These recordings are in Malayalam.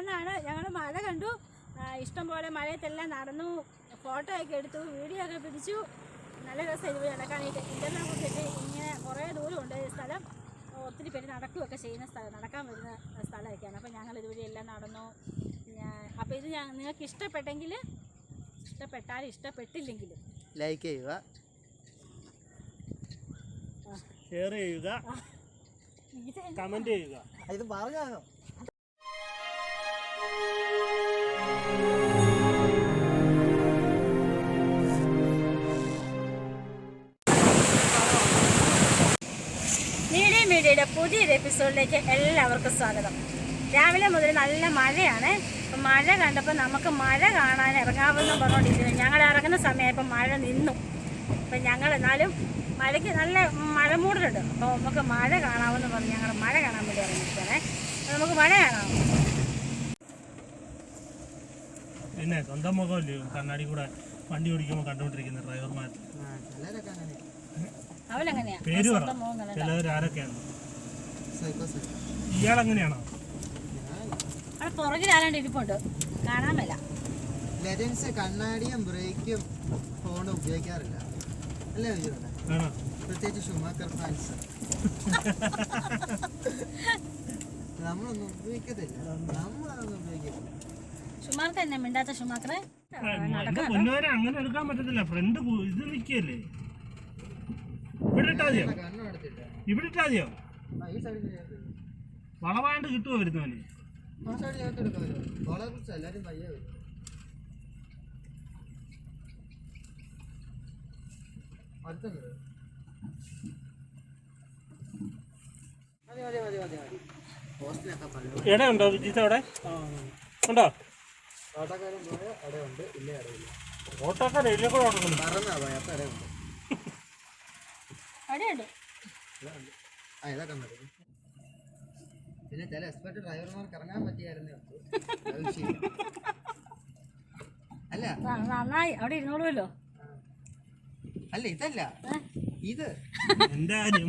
വന്നാണ്. ഞങ്ങൾ മഴ കണ്ടു. ഇഷ്ടംപോലെ ഇഷ്ടം പോലെ മഴയത്തെല്ലാം നടന്നു. ഫോട്ടോ ഒക്കെ എടുത്തു വീഡിയോ ഒക്കെ പിടിച്ചു. നല്ല രസം ഇതുപോലെ നടക്കാനായിട്ട്. ഇതെല്ലാം കുറിച്ചിട്ട് ഇങ്ങനെ കുറേ ദൂരമുണ്ട് ഈ സ്ഥലം. ഒത്തിരി പേര് നടക്കുകയൊക്കെ ചെയ്യുന്ന സ്ഥലം നടക്കാൻ വരുന്ന സ്ഥലമൊക്കെയാണ്. അപ്പോൾ ഞങ്ങൾ ഇതുവഴി എല്ലാം നടന്നു. അപ്പോൾ ഇത് ഞാൻ നിങ്ങൾക്ക് ഇഷ്ടപ്പെട്ടെങ്കിൽ ഇഷ്ടപ്പെട്ടാലും ഇഷ്ടപ്പെട്ടില്ലെങ്കിലും. ലൈക്ക് ചെയ്യുക. ഷെയർ ചെയ്യുക. കമന്റ് കമന്റ് ചെയ്യുക. ഇത് പറഞ്ഞാണോ മീഡിയ മീഡിയയുടെ പുതിയൊരു എപ്പിസോഡിലേക്ക് എല്ലാവർക്കും സ്വാഗതം. രാവിലെ മുതൽ നല്ല മഴയാണ്. മഴ കണ്ടപ്പോൾ നമുക്ക് മഴ കാണാൻ ഇറങ്ങാമെന്ന് പറഞ്ഞുകൊണ്ടിരിക്കുന്നു. ഞങ്ങൾ ഇറങ്ങുന്ന സമയമായപ്പോൾ മഴ നിന്നു. അപ്പം ഞങ്ങൾ എന്നാലും മഴയ്ക്ക് നല്ല മഴ മൂടലുണ്ട് അപ്പോൾ നമുക്ക് മഴ കാണാമെന്ന് പറഞ്ഞ് ഞങ്ങൾ മഴ കാണാൻ വേണ്ടി ഇറങ്ങിയിരിക്കുകയാണ്. നമുക്ക് മഴ കാണാം. പിന്നെ സ്വന്തം മുഖമല്ലേ? കണ്ണാടി കൂടെ വണ്ടി ഓടിക്കുമ്പോൾ കണ്ടുകൊണ്ടിരിക്കുന്ന ഡ്രൈവർമാർ പേര് പറ. ചിലവർ ആരൊക്കെയാണ്? ഇയാൾ എങ്ങനെയാണോ അവിടെ പുറകിൽ ആരാണ്ട് ഇരിപ്പുണ്ട്. കാണാൻ മേല. ലെജൻസ് കണ്ണാടിയും ബ്രേക്കും ഫോണും ഉപയോഗിക്കാറില്ല. അല്ലേ പ്രത്യേകിച്ച് ഷുമാക്കർ ഫാൻസ് നമ്മളൊന്നും ഉപയോഗിക്കത്തില്ല. നമ്മളതൊന്നും ഉപയോഗിക്കത്തില്ല. ഷുമാർക്ക് തന്നെ മിണ്ടാത്ത ഷുമാക്കറെ എന്റെ പൊന്നുവരെ അങ്ങനെ എടുക്കാൻ പറ്റത്തില്ല. ഫ്രണ്ട് ഇത് നിൽക്കല്ലേ ഇവിടെ ഇട്ടാതിയോ ഇവിടെ ഇട്ടാതിയോ വളവായിട്ട് ആ, ഈ സൈഡിൽ ചേർത്ത് വളവാണ്ട് കിട്ടുമോ വരുന്നവന് എവിടെ ഉണ്ടോ വിജിത്ത് അവിടെ? ഉണ്ടോ? ഓട്ടക്കാരൻ പോയ അടയുണ്ട് ഇല്ലേ അടയില്ല. ഓട്ടോക്കാർ എഴുതി കൂടെ ഓട്ടക്കുന്നു പറന്നാ പോയ അപ്പം അടയുണ്ട്. അവിടെയുണ്ട് ആ ഇതൊക്കെ മതി. പിന്നെ ചില എക്സ്പെർട്ട് ഡ്രൈവർമാർക്ക് ഇറങ്ങാൻ പറ്റിയായിരുന്നേ. അല്ല. നന്നായി. അവിടെ ഇരുന്നോളൂല്ലോ അല്ല ഇതല്ല. ഇത്. എന്റെ കാര്യം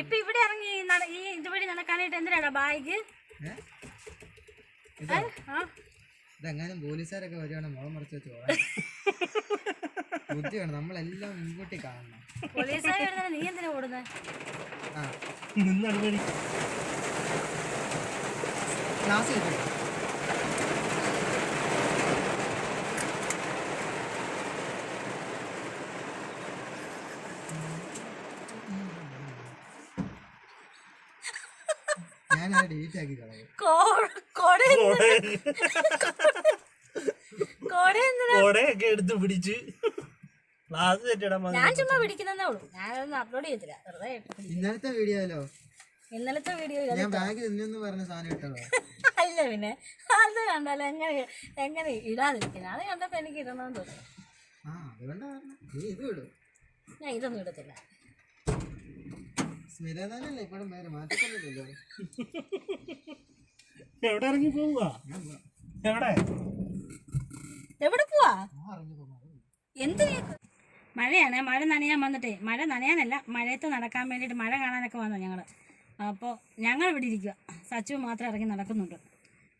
ഇപ്പൊ ഇവിടെ ഇറങ്ങി ഈ ഇതുവഴി നടക്കാനായിട്ട് എന്തിനാടാ ബാഗ്? ഇതെങ്ങാനും പോലീസുകാരൊക്കെ വരുവാണെങ്കിൽ മുഖം മറിച്ച് വെച്ച് പോകാൻ. ബുദ്ധിയാണ് നമ്മളെല്ലാം മുൻകൂട്ടി കാണണം. പോലീസുകാർ നീ എന്തിനാ ഓടുന്നത് ആ ക്ലാസ് കിട്ടും ഞാനത് ഡിലീറ്റ് ആക്കി കളയും. കൊടയൊക്കെ എടുത്ത് പിടിച്ച്. ക്ലാസ് തെറ്റിടാൻ ഞാൻ ചുമ്മാ പിടിക്കുന്നതേ ഉള്ളൂ. ഞാനതൊന്നും അപ്ലോഡ് ചെയ്തില്ല വെറുതെ ഇട്ടു. ഇന്നലത്തെ വീഡിയോയിലോ ഇന്നലത്തെ വീഡിയോ ഞാൻ ബാഗ് നിന്നെന്ന് പറഞ്ഞ സാധനം ഇട്ടോ അല്ല പിന്നെ അത് കണ്ടാലും എങ്ങനെ എങ്ങനെ ഇടാതിരിക്കുന്നത് അത് കണ്ടപ്പോ എനിക്ക് ഇടണമെന്ന് തോന്നി ആ നീ ഇത് ഞാൻ ഇതൊന്നും ഇടത്തില്ല. ഇപ്പോഴും പേര് എവിടെ ഇറങ്ങി പോവുക എവിടെ? എവിടെ പോവാ? എന്തിനാ മഴയാണ്. മഴ നനയാൻ വന്നിട്ടേ. മഴ നനയാനല്ല മഴയത്ത് നടക്കാൻ വേണ്ടിയിട്ട് മഴ കാണാനൊക്കെ വന്നു ഞങ്ങൾ അപ്പോൾ ഞങ്ങൾ ഇവിടെ ഇരിക്കുക സച്ചു മാത്രം ഇറങ്ങി നടക്കുന്നുണ്ട്.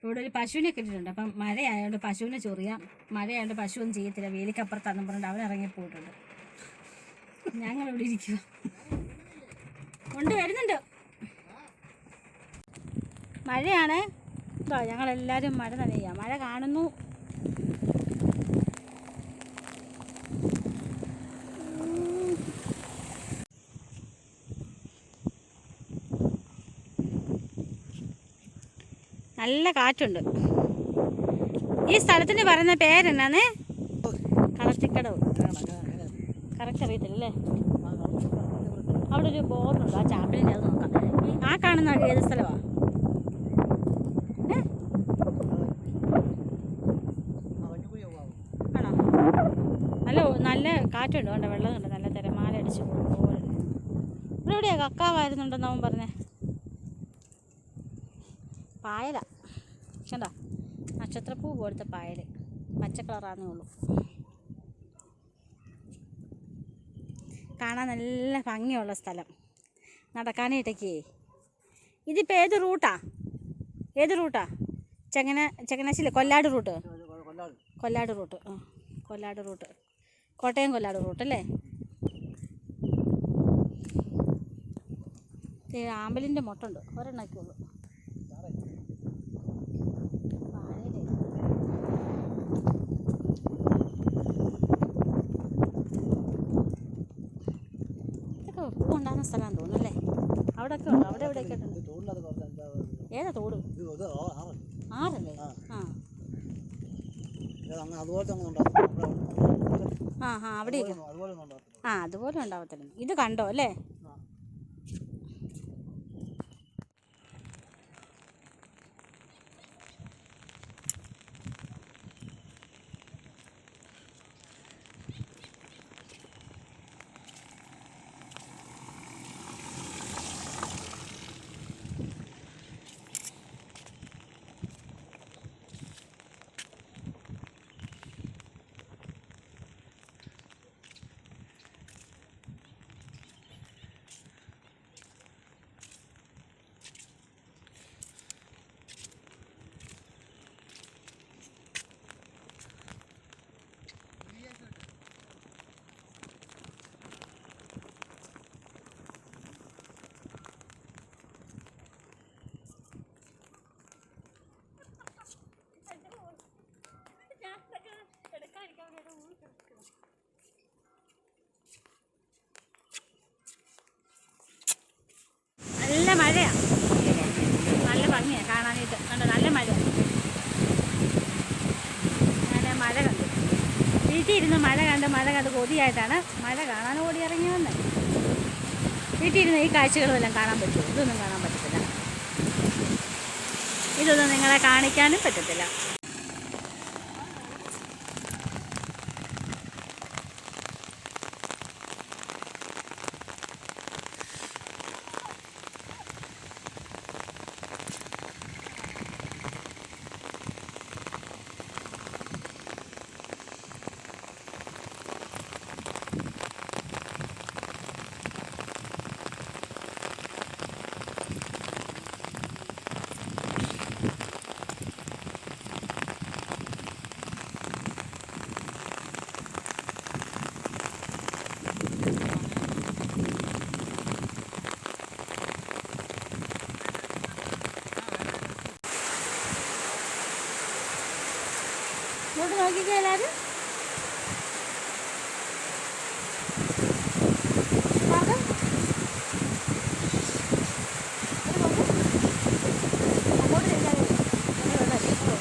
ഇവിടെ ഒരു പശുവിനെ കിട്ടിയിട്ടുണ്ട്. അപ്പം മഴയായതുകൊണ്ട് പശുവിനെ ചൊറിയാം. മഴയായതുകൊണ്ട് പശു ഒന്നും ചെയ്യത്തില്ല. വേലിക്കപ്പുറത്താന്ന് പറഞ്ഞിട്ട് അവൻ ഇറങ്ങി പോയിട്ടുണ്ട്. ഞങ്ങൾ ഇവിടെ ഇരിക്കുക കൊണ്ട് വരുന്നുണ്ട് മഴയാണ്. കേട്ടോ ഞങ്ങളെല്ലാവരും മഴ നനയുക മഴ കാണുന്നു. നല്ല കാറ്റുണ്ട്. ഈ സ്ഥലത്തിന് പറയുന്ന പേരെന്നാന്ന് കളത്തിക്കടവ് കറക്റ്റ് അറിയത്തില്ലേ അവിടെ ഒരു ബോർഡുണ്ട് ആ ചാപ്പലിന്റെ അത് നോക്കാം. ആ കാണുന്ന ഏത് സ്ഥലമാണ് നല്ല നല്ല കാറ്റുണ്ട് കണ്ടോ? വെള്ളമുണ്ട്. നല്ല തിരമാല അടിച്ച് പോലെ ഇവിടെ എവിടെയാ? കക്കാവായിരുന്നുണ്ടെന്ന് അവൻ പറഞ്ഞേ. പായല. കണ്ടോ? നക്ഷത്രപ്പൂ പോലത്തെ പായൽ പച്ച കളറാന്നേ ഉള്ളൂ. കാണാൻ നല്ല ഭംഗിയുള്ള സ്ഥലം. നടക്കാനായിട്ടൊക്കെ ഇതിപ്പോൾ ഏത് റൂട്ടാ? ഏത് റൂട്ടാ? ചെങ്ങന ചങ്ങനാശ്ശേരി കൊല്ലാട് റൂട്ട്? കൊല്ലാട് റൂട്ട്. ആ കൊല്ലാട് റൂട്ട്. കോട്ടയം കൊല്ലാട് റൂട്ട് അല്ലേ? ആമ്പലിന്റെ മുട്ടുണ്ട് ഒരെണ്ണൊക്കെ ഉള്ളൂ വാഴയിലേ. ഇതൊക്കെ പൂ ഉണ്ടാകുന്ന സ്ഥലമാണെന്ന് അവിടെ ഒക്കെ ഉണ്ടോ? അവിടെ എവിടെയൊക്കെ ഉണ്ട്? ഏതാ തോട്? ആറല്ലേ? ആ. ആ. ആ ഒന്നും ആ അതുപോലെ ഉണ്ടാവത്തില്ല. ഇത് കണ്ടോ അല്ലേ നല്ല മഴയാണ് നല്ല ഭംഗിയാണ് കാണാനായിട്ട് കണ്ടോ നല്ല മഴ ഞാൻ മഴ കണ്ടു വീട്ടിൽ ഇരുന്ന് മഴ കണ്ട് കൊതിയായിട്ടാണ് മഴ കാണാൻ ഓടി ഇറങ്ങി വന്നത്. വീട്ടിലിരുന്ന് ഈ കാഴ്ചകളെല്ലാം കാണാൻ പറ്റുമോ? ഇതൊന്നും കാണാൻ പറ്റത്തില്ല. ഇതൊന്നും നിങ്ങളെ കാണിക്കാനും പറ്റത്തില്ല. ഇങ്ങോട്ട് നോക്കിക്കോ എല്ലാവരും നോക്ക്. ഇവിടെ നോക്ക്. അങ്ങോട്ട് തിരിഞ്ഞാൽ മതി. അങ്ങനെ വെള്ളം അടിക്കും.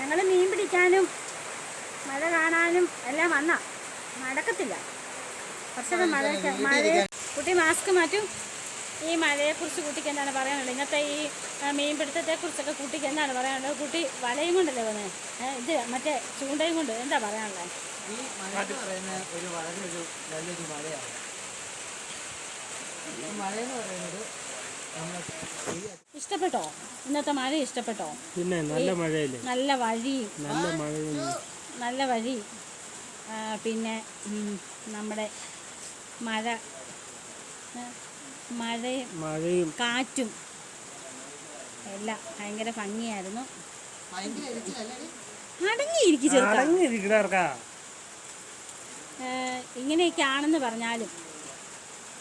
ഞങ്ങൾ മീൻ പിടിക്കാനും മഴ കാണാനും എല്ലാം വന്ന. നടക്കത്തില്ല. കുറച്ചൊക്കെ മഴ മഴ കുട്ടി മാസ്ക് മാറ്റും. ഈ മഴയെക്കുറിച്ച് കുട്ടിക്ക് എന്താണ് പറയാനുള്ളത്? ഇന്നത്തെ ഈ മീൻ മീൻപിടുത്തത്തെക്കുറിച്ചൊക്കെ കുട്ടിക്ക് എന്താണ് പറയാനുള്ളത്? കുട്ടി വലയും കൊണ്ടല്ലേ വന്നത് ഇത് മറ്റേ ചൂണ്ടയും കൊണ്ട് എന്താ പറയാനുള്ളത് ഈ മഴ എന്ന് പറയുന്നത് ഒരു വളരെ ഒരു നല്ലൊരു മഴയാണ്. മഴ എന്ന് പറയുന്നത് ഇഷ്ടപ്പെട്ടോ? ഇന്നത്തെ മഴ ഇഷ്ടപ്പെട്ടോ? പിന്നെ നല്ല മഴയല്ലേ? നല്ല വഴി. നല്ല മഴ നല്ല വഴി. പിന്നെ നമ്മുടെ മഴ മഴയും മഴയും. കാറ്റും എല്ലാം ഭയങ്കര ഭംഗിയായിരുന്നു. അടങ്ങിയിരിക്കും ഇങ്ങനെയൊക്കെ ആണെന്ന് പറഞ്ഞാലും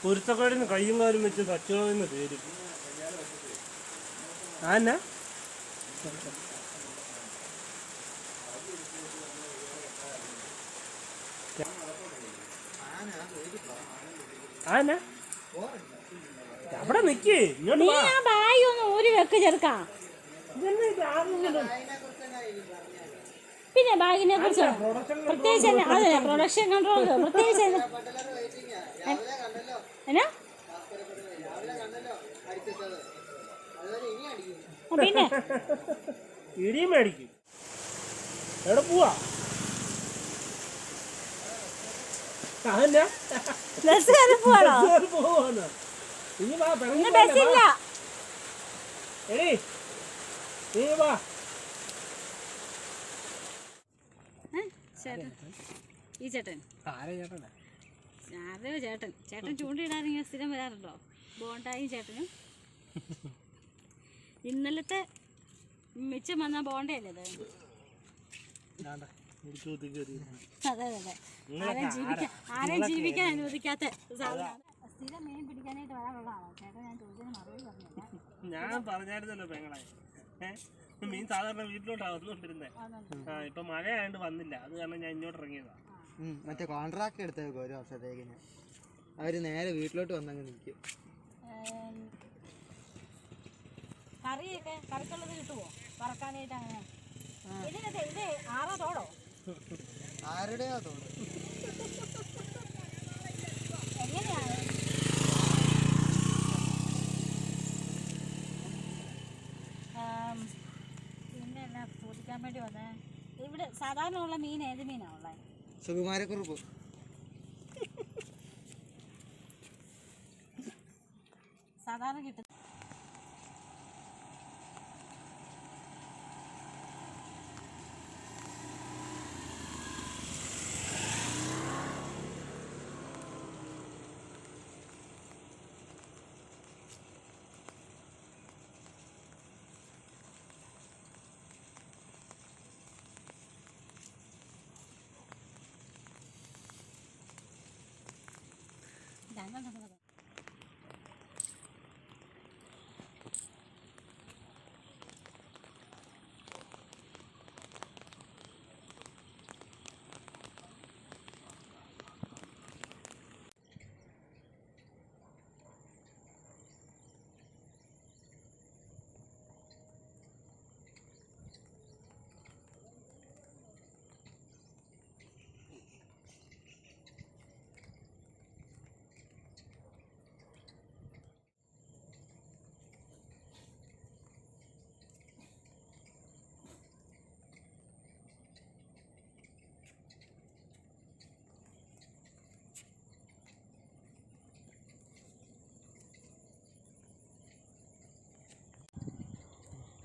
കുരുത്തക്കേടിന് കയ്യും കാലും വെച്ച് തച്ചോന്ന് പേര്. ആന്നാ ആന്നാ അവിടെ നിക്കേ. നീ ആ ബായി ഒന്ന് ഊരി വെക്ക് ചെറുക്കാ? പിന്നെ ബാഗിനെ കുറിച്ച് പ്രത്യേകിച്ച് അതെ പ്രൊഡക്ഷൻ കൺട്രോൾ പ്രത്യേകിച്ച് എന്നാ? പിന്നെ? ഇടിയും മേടിക്കും. എവിടെ പോവാ? ഈ ചേട്ടൻ. ആരാ ചേട്ടനാ? ആരോ ചേട്ടൻ. ചേട്ടൻ ചൂണ്ടിയിടാൻ ഇങ്ങനെ സ്ഥിരം വരാറുണ്ടോ? ബോണ്ടായും ചേട്ടനും? ഇന്നലത്തെ മിച്ചം വന്ന ബോണ്ടയല്ലേ. അതെ? അതെ അതെ ആരെയും ജീവിക്കാൻ ആരെയും ജീവിക്കാൻ അനുവദിക്കാത്ത സാധനമാണ്. സ്ഥിരം മീൻ പിടിക്കാനായിട്ട് വരാറുള്ളതാണോ? ചേട്ടൻ ഞാൻ ചോദിച്ചതിന് മറുപടി പറഞ്ഞില്ല. ഞാൻ പറഞ്ഞായിരുന്നല്ലോ പെങ്ങളെ. മീൻ സാധാരണ വീട്ടിലോട്ടാണ് വന്നുകൊണ്ടിരുന്നേ. ആ ഇപ്പൊ മഴ ആയതുകൊണ്ട് വന്നില്ല. അത് കാരണം ഞാൻ ഇങ്ങോട്ട് ഇറങ്ങിയതാ. ഉം, മറ്റേ കോൺട്രാക്ട് എടുത്തേക്കും ഒരു വർഷത്തേക്ക് അവർ നേരെ വീട്ടിലോട്ട് വന്നങ്ങ് നിൽക്കും. ഏം, കറിയൊക്കെ കറിക്കുള്ളത് കിട്ടുമോ വറക്കാനായിട്ട് അങ്ങനെ? ഇതിനൊക്കെ ഇത് ആറോ തോടോ? ആരുടെയാ തോട്? എങ്ങനെയാണ് പിന്നെ എന്നാ ചോദിക്കാൻ വേണ്ടി വന്നേ? ഇവിടെ സാധാരണ ഉള്ള മീൻ ഏത് മീനാണ് ഉള്ളത് സുകുമാരക്കുറുപ്പ് സാധാരണ കിട്ടും Vamos a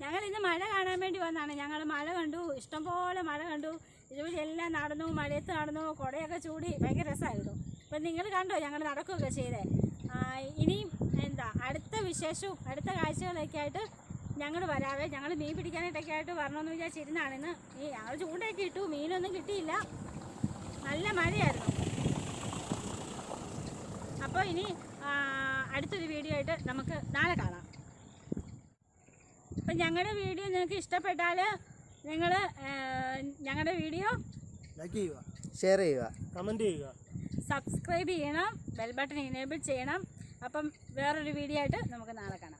ഞങ്ങൾ ഇന്ന് മഴ കാണാൻ വേണ്ടി വന്നതാണ് ഞങ്ങൾ മഴ കണ്ടു. ഇഷ്ടംപോലെ മഴ കണ്ടു. എല്ലാം നടന്നു മഴയത്ത് നടന്നു കുടയൊക്കെ ചൂടി. ഭയങ്കര രസമായിരുന്നു അപ്പം നിങ്ങൾ കണ്ടോ ഞങ്ങൾ നടക്കുകയൊക്കെ ചെയ്തേ? ഇനിയും എന്താ അടുത്ത വിശേഷവും അടുത്ത കാഴ്ചകളൊക്കെ ആയിട്ട് ഞങ്ങൾ വരാവേ. ഞങ്ങൾ മീൻ പിടിക്കാനായിട്ടൊക്കെ ആയിട്ട് വരണമെന്ന് വിചാരിച്ചിരുന്നാണ് ഇന്ന്. ഈ ഞങ്ങൾ ചൂണ്ടയൊക്കെ ഇട്ടു. മീനൊന്നും കിട്ടിയില്ല. നല്ല മഴയായിരുന്നു. അപ്പോൾ ഇനി അടുത്തൊരു വീഡിയോ ആയിട്ട് നമുക്ക് നാളെ കാണാം. അപ്പം ഞങ്ങളുടെ വീഡിയോ നിങ്ങൾക്ക് ഇഷ്ടപ്പെട്ടാൽ നിങ്ങൾ ഞങ്ങളുടെ വീഡിയോ ലൈക്ക് ചെയ്യുക. ഷെയർ ചെയ്യുക. കമന്റ് ചെയ്യുക. സബ്സ്ക്രൈബ് ചെയ്യണം. ബെൽ ബട്ടൺ എനേബിൾ ചെയ്യണം. അപ്പം വേറൊരു വീഡിയോ ആയിട്ട് നമുക്ക് നാളെ കാണാം.